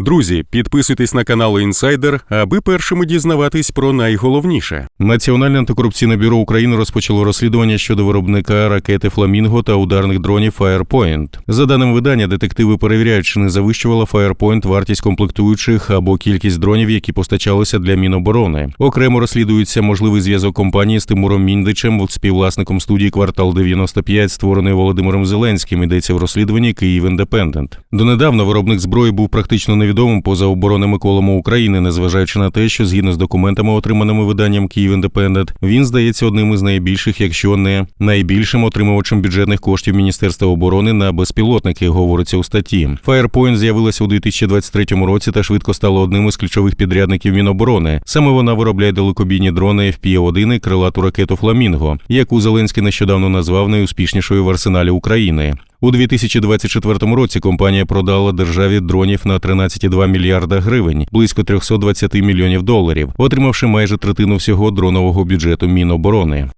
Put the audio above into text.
Друзі, підписуйтесь на канал Інсайдер, аби першими дізнаватись про найголовніше. Національне антикорупційне бюро України розпочало розслідування щодо виробника ракети Фламінго та ударних дронів Firepoint. За даними видання, детективи перевіряють, чи не завищувала Firepoint вартість комплектуючих або кількість дронів, які постачалися для Міноборони. Окремо розслідується можливий зв'язок компанії з Тимуром Міндичем, співвласником студії Квартал 95, створеної Володимиром Зеленським. Йдеться в розслідуванні Київ Індепендент. Донедавна виробник зброї був практично невідомим поза оборонними колами України, незважаючи на те, що згідно з документами, отриманими виданням Київ Індепендент, він здається одним із найбільших, якщо не найбільшим отримувачем бюджетних коштів Міністерства оборони на безпілотники, говориться у статті. Firepoint з'явилася у 2023 році та швидко стала одним із ключових підрядників Міноборони. Саме вона виробляє далекобійні дрони FPV-1 і крилату ракету Фламінго, яку Зеленський нещодавно назвав найуспішнішою в арсеналі України. У 2024 році компанія продала державі дронів на 13,2 мільярда гривень, близько 320 мільйонів доларів, отримавши майже третину всього дронового бюджету Міноборони.